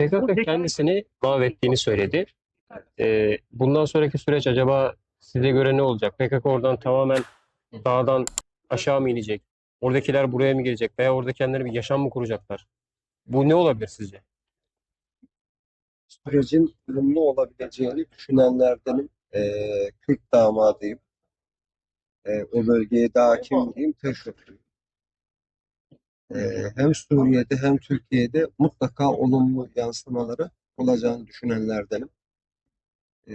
PKK kendisini mahvettiğini söyledi. Ee, bundan sonraki süreç acaba size göre ne olacak? PKK oradan tamamen dağdan aşağı mı inecek? Oradakiler buraya mı gelecek? Veya orada kendileri bir yaşam mı kuracaklar? Bu ne olabilir sizce? sürecin olumlu olabileceğini düşünenlerdenim. Ee, Kürt damadıyım. Ee, o bölgeye daha hakim diyeyim, teşekkür hem Suriye'de hem Türkiye'de mutlaka olumlu yansımaları olacağını düşünenlerdenim. Ee,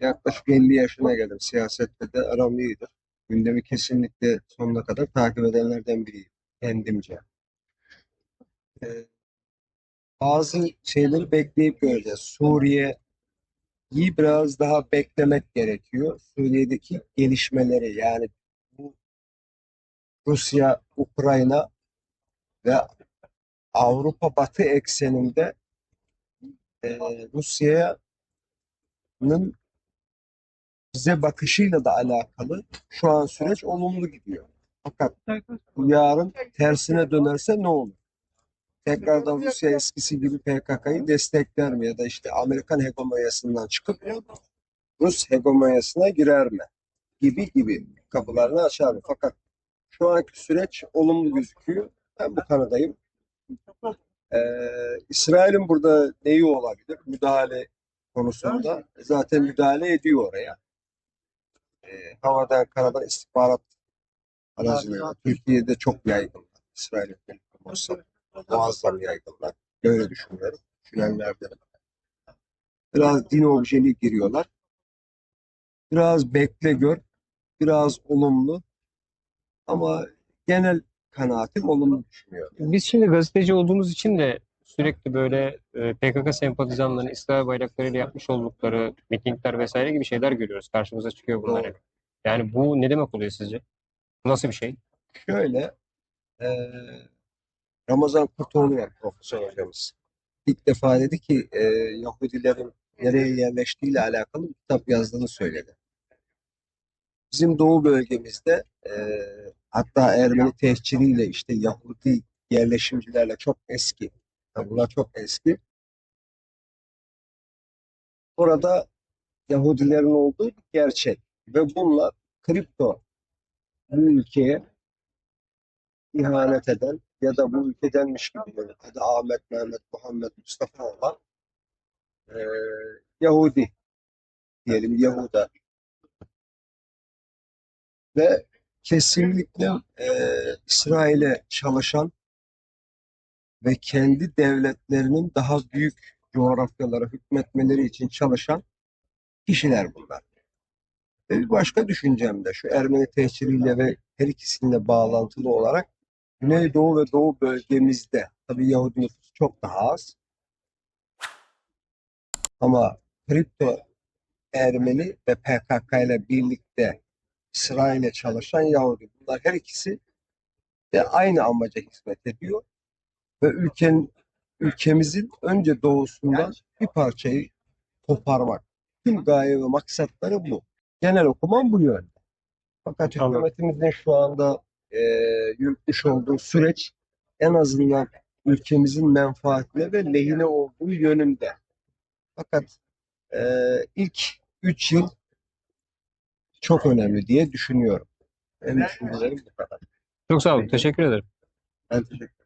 yaklaşık 50 yaşına geldim. Siyasette de aram iyidir. Gündemi kesinlikle sonuna kadar takip edenlerden biriyim. Kendimce. Ee, bazı şeyleri bekleyip göreceğiz. Suriye'yi biraz daha beklemek gerekiyor. Suriye'deki gelişmeleri yani bu Rusya, Ukrayna ve Avrupa Batı ekseninde e, Rusya'nın bize bakışıyla da alakalı şu an süreç olumlu gidiyor. Fakat yarın tersine dönerse ne olur? Tekrardan Rusya eskisi gibi PKK'yı destekler mi ya da işte Amerikan hegemonyasından çıkıp Rus hegemonyasına girer mi? Gibi gibi kapılarını açar mı? Fakat şu anki süreç olumlu gözüküyor. Ben bu kanadayım. Ee, İsrail'in burada neyi olabilir? Müdahale konusunda zaten müdahale ediyor oraya. Ee, havadan, karadan istihbarat aracılığıyla. Türkiye'de çok yaygın. İsrail'in olsa muazzam yaygınlar. Böyle düşünüyorum. Düşünenlerden. Biraz din objeli giriyorlar. Biraz bekle gör. Biraz olumlu. Ama genel kanaatim olumlu düşünüyorum. Biz şimdi gazeteci olduğumuz için de sürekli böyle e, PKK sempatizanlarının İsrail bayraklarıyla yapmış oldukları mitingler vesaire gibi şeyler görüyoruz. Karşımıza çıkıyor bunlar Doğru. Yani bu ne demek oluyor sizce? Nasıl bir şey? Şöyle eee, Ramazan Kurtoğlu var profesör hocamız. İlk defa dedi ki eee, Yahudilerin nereye yerleştiğiyle alakalı bir kitap yazdığını söyledi. Bizim doğu bölgemizde eee, hatta Ermeni tehciriyle işte Yahudi yerleşimcilerle çok eski. tabi Bunlar çok eski. Orada Yahudilerin olduğu bir gerçek. Ve bunlar kripto bu ülkeye ihanet eden ya da bu ülkedenmiş gibi böyle adı Ahmet, Mehmet, Muhammed, Mustafa olan eee, Yahudi diyelim Yahuda ve kesinlikle eee, İsrail'e çalışan ve kendi devletlerinin daha büyük coğrafyalara hükmetmeleri için çalışan kişiler bunlar. Ve bir başka düşüncem de şu Ermeni tehciriyle ve her ikisiyle bağlantılı olarak Güneydoğu ve Doğu bölgemizde tabii Yahudi nüfusu çok daha az. Ama kripto Ermeni ve PKK ile birlikte İsrail'e çalışan Yahudi. Bunlar her ikisi de aynı amaca hizmet ediyor. Ve ülkenin, ülkemizin önce doğusundan bir parçayı koparmak. Tüm gaye ve maksatları bu. Genel okumam bu yönde. Fakat Anladım. hükümetimizin şu anda e, yürütmüş olduğu süreç en azından ülkemizin menfaatine ve lehine olduğu yönünde. Fakat e, ilk 3 yıl çok önemli diye düşünüyorum. Benim düşüncelerim bu kadar. Çok sağ olun. Teşekkür ederim. Ben teşekkür